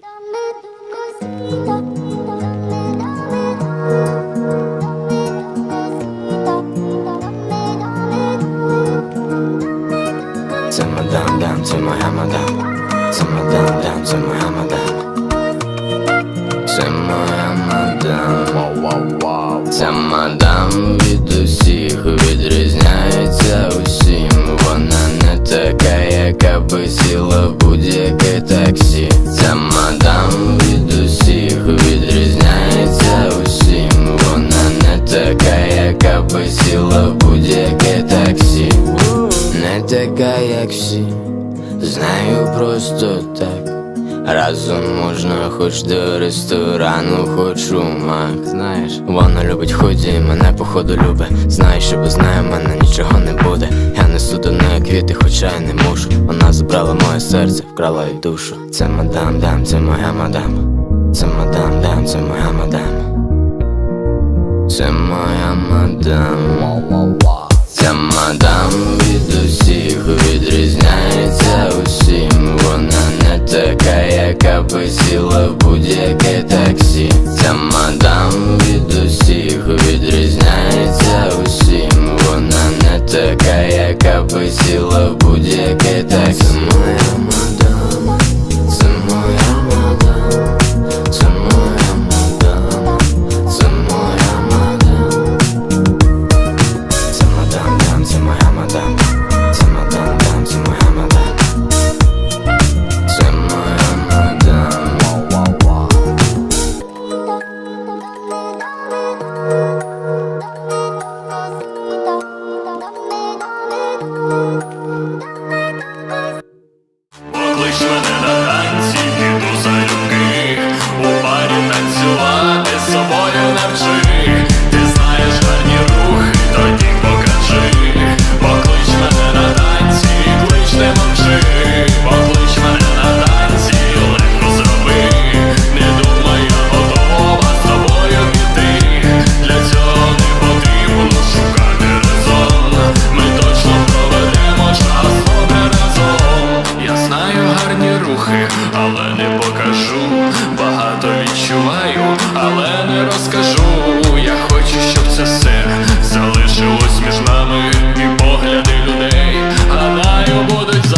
Dame tu cosita, dame, dame tú, dame tu cosita, dame, dame tú, dame Це мадам, дам, це моя мадам. Це мадам, дам, це моя мадам. Це моя мадам. Яка в будь-яке таксі. Не така, як всі, знаю просто так. Разом можна хоч до ресторану, хоч у мак Знаєш, вона любить худі, і мене походу любить Знає, що без неї мене нічого не буде Я несу до неї квіти, хоча й не мушу Вона забрала моє серце, вкрала й душу. Це мадам, дам, це моя мадам. Це мадам, дам, це моя мадам. Це мадам Ця мадам від усіх відрізняється усім. Вона не така, яка би сіла в будь-яке таксі. Ця мадам але не покажу. Багато відчуваю, але не розкажу. Я хочу, щоб це все залишилось між нами. І погляди людей, гадаю, будуть зайві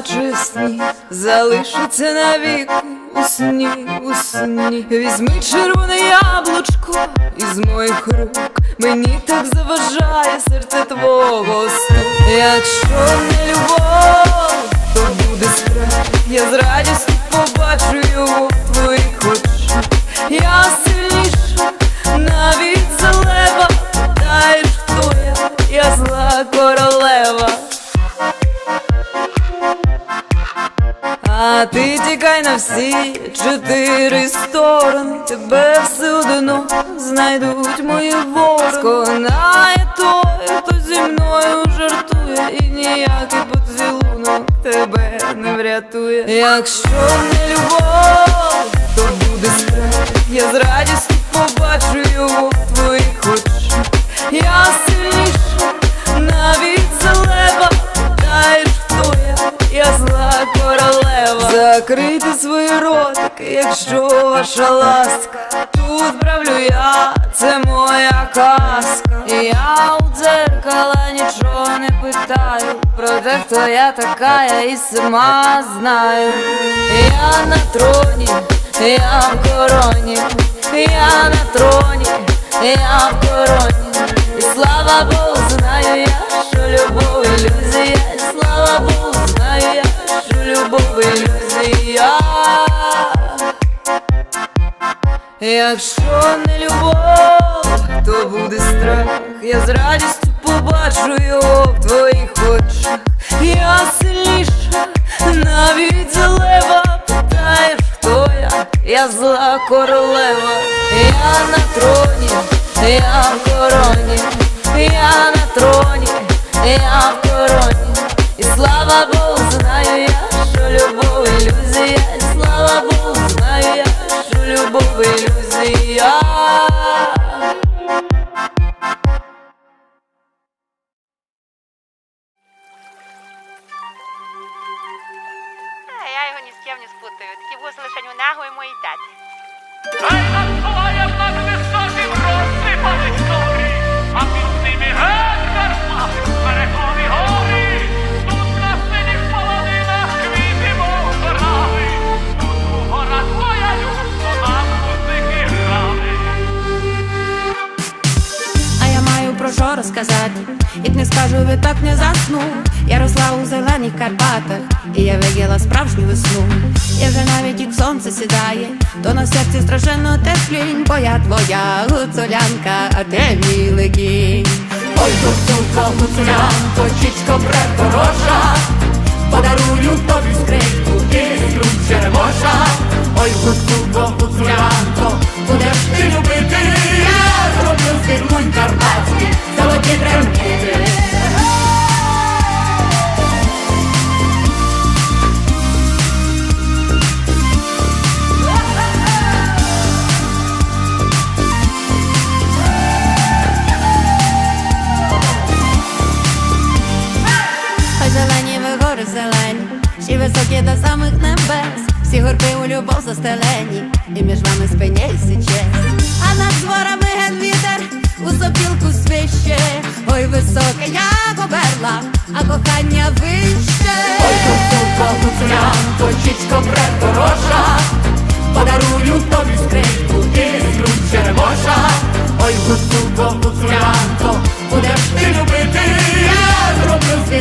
наче сніг, залишиться навіки у сні, у сні. Візьми червоне яблучко із моїх рук, мені так заважає серце твого сну. Якщо не любов, то буде страх. Я з радістю побачу його А ти тікай на всі чотири сторони, тебе все одно знайдуть мої ворони. Сконає той, хто зі мною жартує, і ніякий поцілунок тебе не врятує. Якщо не любов, то буде страх. Я з радістю побачу його в твоїх очах. Я Закрити свої ротики, якщо ваша ласка. Тут правлю я, це моя казка. І я у дзеркала нічого не питаю. Про те, хто я така, я і сама знаю. Я на троні, я в короні, я на троні, я в короні. І слава Богу, знаю я, що любов Якщо не любов, то буде страх. Я з радістю побачу його в твоїх очах. Я сильніша, навіть за лева. Питаєш, хто я? Я зла королева. Я на троні, я в короні, я на троні, я в короні. І слава Богу, знаю я, що любов ілюзія, і слава Богу, знаю я, що любов ілюзія. Так. Я росла у зелених Карпатах, і я виділа справжню весну. І вже навіть як сонце сідає, то на серці страшенно теплінь, бо я твоя гуцулянка, а ти мій легінь. Ой, гуцулко, гуцулянко, чічко прехороша, подарую тобі скрипку до самих небес, всі горби у любов застелені, і між вами спиняй сиче. А над ген вітер у сопілку свище, ой, високе, як оберла, а кохання вище. Ой, гуцулко, гуцулянко, чічко прехороша, подарую тобі скрипку і ключ черемоша. Ой, гуцулко, гуцулянко, будеш ти любити, я зроблю фірмунь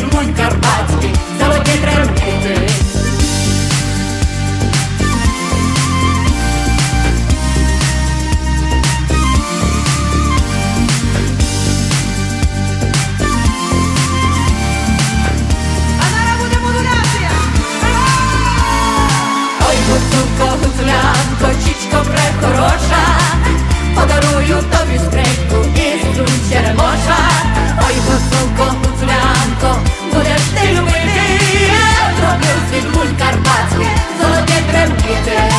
гуцулко, гуцулянко, чічко прехороша, подарую тобі скрипку і струн черемоша, ой, гуцулко, гуцулянко, будеш ти любити, зробив світ муль карпатський, золоті трембіти.